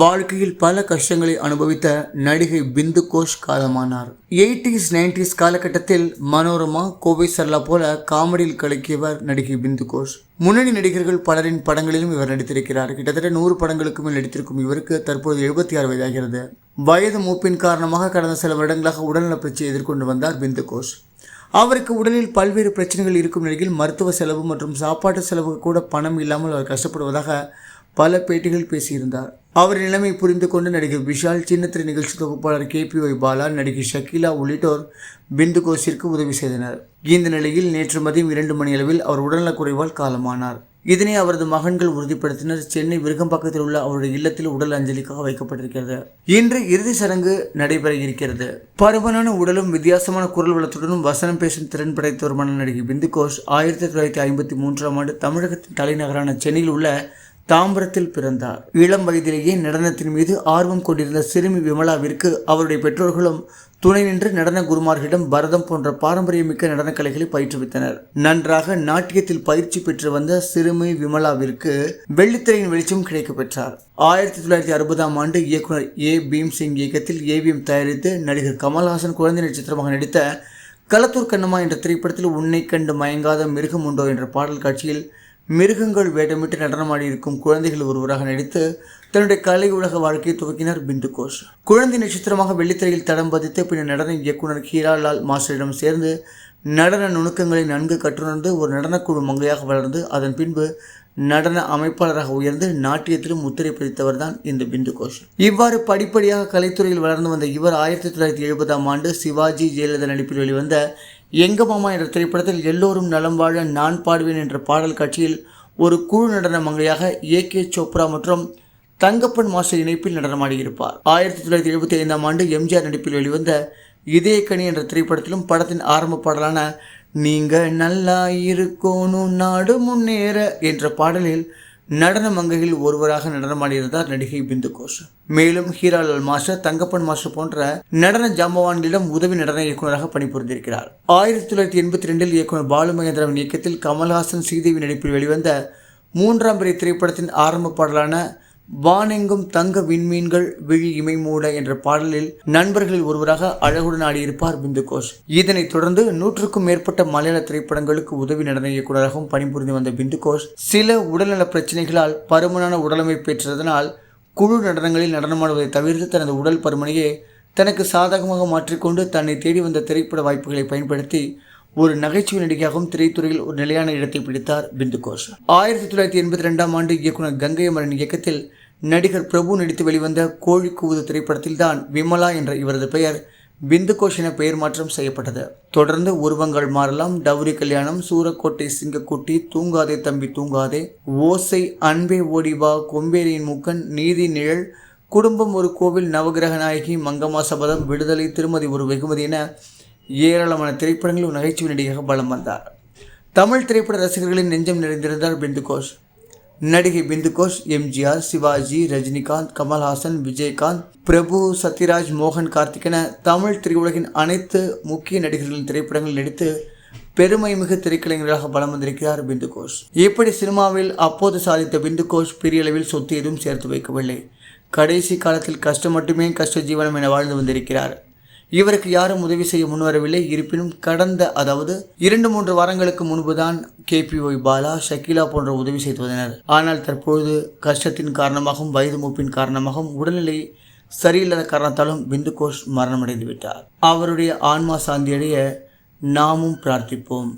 வாழ்க்கையில் பல கஷ்டங்களை அனுபவித்த நடிகை பிந்து கோஷ் காலமானார். எயிட்டிஸ் நைன்டிஸ் காலகட்டத்தில் மனோரமா கோவை சர்லா போல காமெடியில் கலக்கியவர் நடிகை பிந்து கோஷ். முன்னணி நடிகர்கள் பலரின் படங்களிலும் இவர் நடித்திருக்கிறார். கிட்டத்தட்ட நூறு படங்களுக்கு மேல் நடித்திருக்கும் இவருக்கு தற்போது எழுபத்தி ஆறு வயதாகிறது. வயது மூப்பின் காரணமாக கடந்த சில வருடங்களாக உடல்நல பிரச்சனை எதிர்கொண்டு வந்தார் பிந்து கோஷ். அவருக்கு உடலில் பல்வேறு பிரச்சனைகள் இருக்கும் நிலையில் மருத்துவ செலவு மற்றும் சாப்பாட்டு செலவுக்கு கூட பணம் இல்லாமல் அவர் கஷ்டப்படுவதாக பல பேட்டிகள் பேசியிருந்தார். அவர் நிலைமை புரிந்து கொண்டு நடிகர் விஷால் சின்னத்திரை நிகழ்ச்சி தொகுப்பாளர் கே பி ஒய் பாலா நடிகை ஷக்கீலா உள்ளிட்டோர் பிந்து கோஷிற்கு உதவி செய்தனர். இந்த நிலையில் நேற்று மதியம் இரண்டு மணியளவில் அவர் உடல்நலக்குறைவால் காலமானார். இதனை அவரது மகன்கள் உறுதிப்படுத்தினர். சென்னை விருகம்பாக்கத்தில் உள்ள அவருடைய இல்லத்தில் உடல் அஞ்சலிக்காக வைக்கப்பட்டிருக்கிறது. இன்று இறுதி சடங்கு நடைபெற இருக்கிறது. பருவனான உடலும் வித்தியாசமான குரல் வளத்துடனும் வசனம் பேசும் திறன் படைத்தவருமான நடிகை பிந்து கோஷ் ஆயிரத்தி தொள்ளாயிரத்தி ஐம்பத்தி மூன்றாம் ஆண்டு தமிழகத்தின் தலைநகரான சென்னையில் உள்ள தாம்பரத்தில் பிறந்தார். இளம் வயதிலேயே நடனத்தின் மீது ஆர்வம் கொண்டிருந்த சிறுமி விமலாவிற்கு அவருடைய பெற்றோர்களும் துணை நின்று நடன குருமார்களிடம் பரதம் போன்ற பாரம்பரியமிக்க நடனக் கலைகளை பயிற்றுவித்தனர். நன்றாக நாட்டியத்தில் பயிற்சி பெற்று வந்த சிறுமி விமலாவிற்கு வெள்ளித்திரையின் வெளிச்சம் கிடைக்கப் பெற்றார் ஆயிரத்தி தொள்ளாயிரத்தி அறுபதாம் ஆண்டு இயக்குனர் ஏ. பீம்சிங் இயக்கத்தில் ஏவிஎம் தயாரித்து நடிகர் கமல்ஹாசன் குழந்தை நட்சத்திரமாக நடித்த களத்தூர் கண்ணம்மா என்ற திரைப்படத்தில் உன்னை கண்டு மயங்காத மிருகம் உண்டோ என்ற பாடல் காட்சியில் மிருகங்கள் வேடமிட்டு நடனமாடி இருக்கும் குழந்தைகள் ஒருவராக நடித்து தன்னுடைய கலை உலக வாழ்க்கையை துவக்கினார் பிந்து கோஷ். குழந்தை நட்சத்திரமாக வெள்ளித்திரையில் தடம் பதித்து பின்னர் நடன இயக்குனர் ஹீராலால் மாஸ்டரிடம் சேர்ந்து நடன நுணுக்கங்களை நன்கு கற்றுணர்ந்து ஒரு நடனக்குழு மங்கையாக வளர்ந்து அதன் பின்பு நடன அமைப்பாளராக உயர்ந்து நாட்டியத்திலும் முத்திரை பதித்தவர் தான் இந்த பிந்து கோஷ். இவ்வாறு படிப்படியாக கலைத்துறையில் வளர்ந்து வந்த இவர் ஆயிரத்தி தொள்ளாயிரத்தி எழுபதாம் ஆண்டு சிவாஜி ஜெயலலிதா நடிப்பில் வெளிவந்த எங்க மாமா என்ற திரைப்படத்தில் எல்லோரும் நலம் வாழ நான் பாடுவேன் என்ற பாடல் காட்சியில் ஒரு குழு நடன மங்கையாக ஏ கே சோப்ரா மற்றும் தங்கப்பன் மாஸ்டர் இணைப்பில் நடனமாடியிருப்பார். ஆயிரத்தி தொள்ளாயிரத்தி எழுபத்தி ஐந்தாம் ஆண்டு எம்ஜிஆர் நடிப்பில் வெளிவந்த இதயக்கனி என்ற திரைப்படத்திலும் படத்தின் ஆரம்ப பாடலான நீங்க நல்லா இருக்கோனும் நாடு முன்னேற என்ற பாடலில் நடன மங்கையில் ஒருவராக நடனமாடியிருந்தார் நடிகை பிந்து கோஷ் மேலும் ஹீராலால் மாஸ்டர் தங்கப்பன் மாஸ்டர் போன்ற நடன ஜாம்பவான்களிடம் உதவி நடன இயக்குநராக பணிபுரிந்திருக்கிறார். ஆயிரத்தி தொள்ளாயிரத்தி எண்பத்தி ரெண்டில் இயக்குனர் பாலு மகேந்திரவின் இயக்கத்தில் கமல்ஹாசன் ஸ்ரீதேவி நடிப்பில் வெளிவந்த மூன்றாம் பிறை திரைப்படத்தின் ஆரம்ப பாடலான வானெங்கும் தங்க விண்மீன்கள் விழி இமை மூட என்ற பாடலில் நண்பர்களில் ஒருவராக அழகுடன் ஆடியிருப்பார் பிந்து கோஷ் இதனைத் தொடர்ந்து நூற்றுக்கும் மேற்பட்ட மலையாள திரைப்படங்களுக்கு உதவி நடன இயக்குநராகவும் பணிபுரிந்து வந்த பிந்து கோஷ் சில உடல்நல பிரச்சனைகளால் பருமனான உடலமை பெற்றதனால் குழு நடனங்களில் நடனமாடுவதை தவிர்த்து தனது உடல் பருமனையே தனக்கு சாதகமாக மாற்றிக்கொண்டு தன்னை தேடி வந்த திரைப்பட வாய்ப்புகளை பயன்படுத்தி ஒரு நகைச்சுவை நடிகையாகவும் திரைத்துறையில் ஒரு நிலையான இடத்தை பிடித்தார் பிந்து கோஷ். ஆயிரத்தி தொள்ளாயிரத்தி எண்பத்தி ரெண்டாம் ஆண்டு இயக்குனர் கங்கை அமரன் இயக்கத்தில் நடிகர் பிரபு நடித்து வெளிவந்த கோழி கூவுது திரைப்படத்தில் தான் விமலா என்ற இவரது பெயர் பிந்து கோஷ் என பெயர் மாற்றம் செய்யப்பட்டது. தொடர்ந்து உருவங்கள் மாறலாம். டவுரி கல்யாணம் சூரக்கோட்டை சிங்கக்குட்டி தூங்காதே தம்பி தூங்காதே. ஓசை அன்பே ஓடிவா கொம்பேரியின் மூக்கன் நீதி நிழல். குடும்பம் ஒரு கோவில் நவகிரக நாயகி மங்கம்மா சபதம் விடுதலை திருமதி ஒரு வெகுமதி என ஏராளமான திரைப்படங்களும் நகைச்சுவை நடிகையாக பலம் வந்தார். தமிழ் திரைப்பட ரசிகர்களின் நெஞ்சம் நிறைந்திருந்தார் பிந்து கோஷ் நடிகை பிந்து கோஷ் எம்ஜிஆர் சிவாஜி ரஜினிகாந்த் கமல்ஹாசன் விஜயகாந்த் பிரபு சத்யராஜ் மோகன் கார்த்திக் என தமிழ் திரையுலகின் அனைத்து முக்கிய நடிகர்களின் திரைப்படங்கள் நடித்து பெருமை மிகு திரைக்கலைஞராக பலம் வந்திருக்கிறார் பிந்து கோஷ் இப்படி சினிமாவில் அப்போது சாதித்த பிந்து கோஷ் பெரிய அளவில் சொத்து எதுவும் சேர்த்து வைக்கவில்லை. கடைசி காலத்தில் கஷ்டம் மட்டுமே கஷ்ட ஜீவனம் என வாழ்ந்து வந்திருக்கிறார். இவருக்கு யாரும் உதவி செய்ய முன்வரவில்லை. இருப்பினும் கடந்த அதாவது இரண்டு மூன்று வாரங்களுக்கு முன்புதான் கேபிஒய் பாலா ஷக்கீலா போன்ற உதவி செய்து வந்தனர். ஆனால் தற்பொழுது கஷ்டத்தின் காரணமாகவும் வயது மூப்பின் காரணமாகவும் உடல்நிலை சரியில்லாத காரணத்தாலும் பிந்து கோஷ் மரணமடைந்து விட்டார் அவருடைய ஆன்மா சாந்தியடைய நாமும் பிரார்த்திப்போம்.